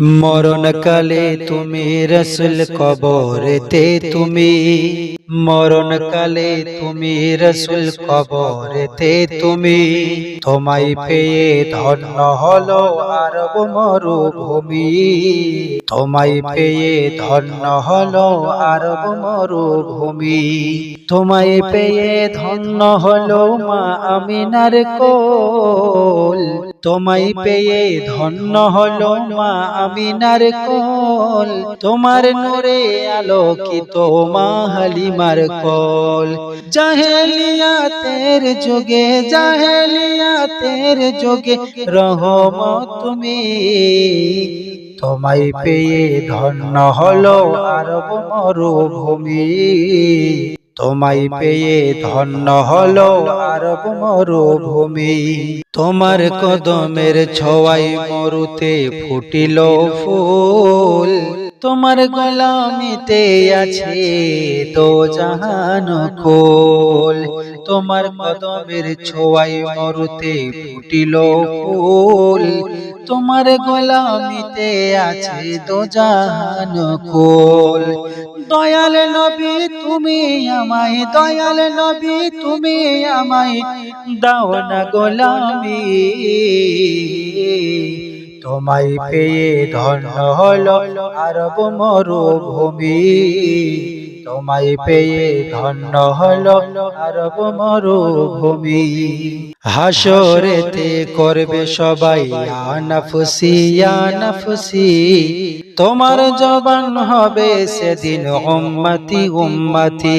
মরণকালে তুমি রসুল কবরেতে তুমি। মরণকালে তুমি রসুল কবরেতে তুমি। তোমায় পেয়ে ধন্য হলো আরব মরুভূমি। তোমায় পেয়ে ধন্য হলো আরব মরুভূমি। তোমায় পেয়ে ধন্য হলো মা আমিনার কোল। তোমায় পেয়ে ধন্য হলো মা আমিনার কোল। তোমার নূরে আলোকিত মা হালিমার কোল। জাহেলিয়াতের যুগে জাহেলিয়াতের যুগে রহমত তুমি। তোমায় পেয়ে ধন্য হলো আরব মরুভূমি। তোমায় পেয়ে ধন্য হলো আরব মরুভূমি। তোমার কদমের ছোয়াই মরুতে ফুটিল ফুল। তোমার গোলামিতে আছে তো জাহান কোল তোমার কদমের ছোঁয়াই মরুতে ফুটিল ফুল। তোমার গোলামিতে আছে তো জাহান কোল দয়াল নবী, তুমি আমায়, দয়াল নবী, তুমি আমায় দাও না গোলামি। তোমায় পেয়ে ধন্য হল আরব মরুভূমি। তোমায় পেয়ে ধন্য হলো আরব মরুভূমি। হাসরেতে করবে সবাই আনাফসি আনাফসি। তোমার জবান হবে সেদিন উম্মতি উম্মতি।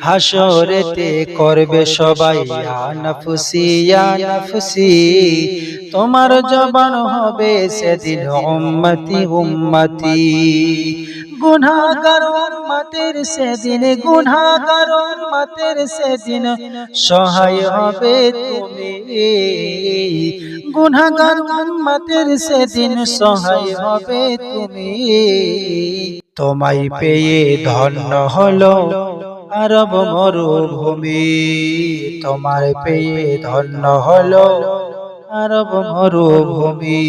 হাসরেতে করবে সবাই আনাফসি আনাফসি। তোমার জবান হবে সেদিন উম্মতি উম্মতি। গুনাহগার উম্মতের সেদিন, গুনাহগার উম্মতের সেদিন সহায় হবে তুমি। গুনাহগার উম্মতের সেদিন সহায় হবে তুমি। তোমায় পেয়ে ধন্য হলো আরব মরুভূমি। তোমার পেয়ে ধন্য হলো আরব মরুভূমি।